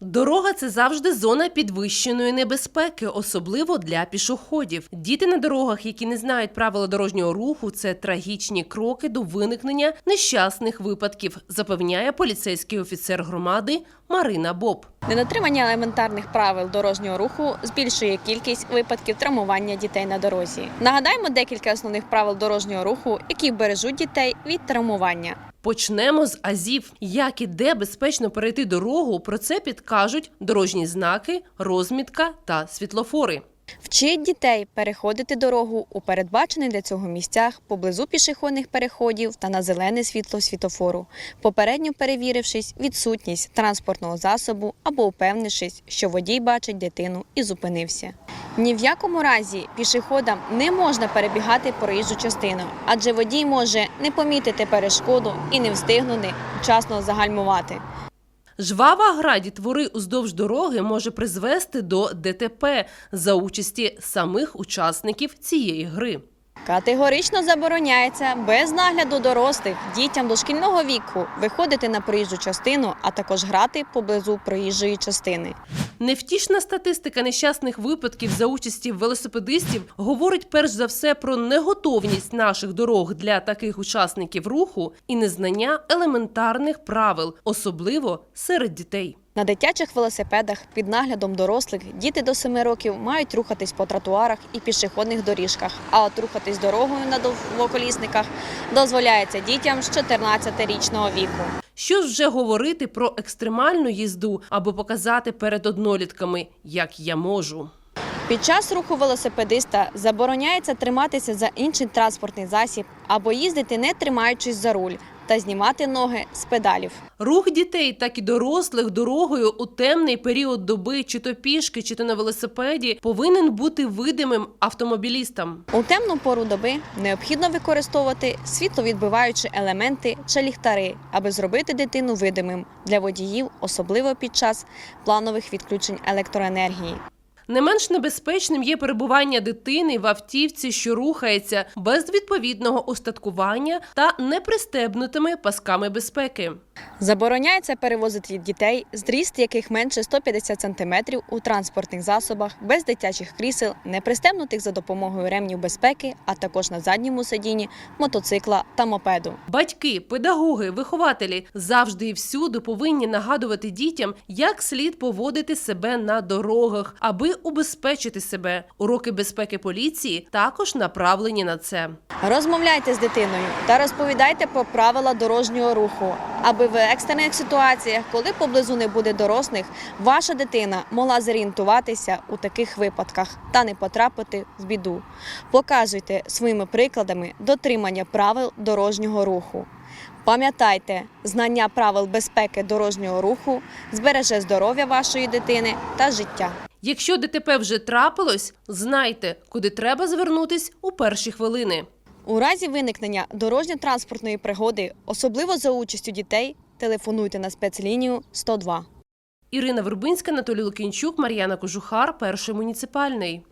Дорога це завжди зона підвищеної небезпеки, особливо для пішоходів. Діти на дорогах, які не знають правила дорожнього руху, це трагічні кроки до виникнення нещасних випадків, запевняє поліцейський офіцер громади Марина Боб. Недотримання елементарних правил дорожнього руху збільшує кількість випадків травмування дітей на дорозі. Нагадаємо декілька основних правил дорожнього руху, які бережуть дітей від травмування. Почнемо з азів. Як і де безпечно перейти дорогу, про це підкажуть дорожні знаки, розмітка та світлофори. Вчить дітей переходити дорогу у передбачених для цього місцях поблизу пішохідних переходів та на зелене світло світлофору, попередньо перевірившись відсутність транспортного засобу або упевнившись, що водій бачить дитину і зупинився. Ні в якому разі пішоходам не можна перебігати проїжджу частину, адже водій може не помітити перешкоду і не встигнути вчасно загальмувати. Жвава гра дітвори уздовж дороги може призвести до ДТП за участі самих учасників цієї гри. Категорично забороняється без нагляду дорослих дітям дошкільного віку виходити на проїжджу частину, а також грати поблизу проїжджої частини. Невтішна статистика нещасних випадків за участі велосипедистів говорить перш за все про неготовність наших дорог для таких учасників руху і незнання елементарних правил, особливо серед дітей. На дитячих велосипедах під наглядом дорослих діти до 7 років мають рухатись по тротуарах і пішохідних доріжках. А от рухатись дорогою на двоколісниках дозволяється дітям з 14-річного віку. Що ж вже говорити про екстремальну їзду або показати перед однолітками, як я можу. Під час руху велосипедиста забороняється триматися за інший транспортний засіб або їздити не тримаючись за руль та знімати ноги з педалів. Рух дітей, так і дорослих дорогою у темний період доби, чи то пішки, чи то на велосипеді, повинен бути видимим автомобілістам. У темну пору доби необхідно використовувати світловідбиваючі елементи чи ліхтари, аби зробити дитину видимим для водіїв, особливо під час планових відключень електроенергії. Не менш небезпечним є перебування дитини в автівці, що рухається без відповідного устаткування та непристебнутими пасками безпеки. Забороняється перевозити дітей, зріст яких менше 150 см у транспортних засобах, без дитячих крісел, не пристебнутих за допомогою ремнів безпеки, а також на задньому сидінні мотоцикла та мопеду. Батьки, педагоги, вихователі завжди і всюди повинні нагадувати дітям, як слід поводити себе на дорогах, аби убезпечити себе. Уроки безпеки поліції також направлені на це. Розмовляйте з дитиною та розповідайте про правила дорожнього руху, аби в екстрених ситуаціях, коли поблизу не буде дорослих, ваша дитина могла зорієнтуватися у таких випадках та не потрапити в біду. Показуйте своїми прикладами дотримання правил дорожнього руху. Пам'ятайте, знання правил безпеки дорожнього руху збереже здоров'я вашої дитини та життя. Якщо ДТП вже трапилось, знайте, куди треба звернутись у перші хвилини. У разі виникнення дорожньо-транспортної пригоди, особливо за участю дітей, телефонуйте на спецлінію 102. Ірина Вербинська, Анатолій Лукінчук, Мар'яна Кожухар, перший муніципальний.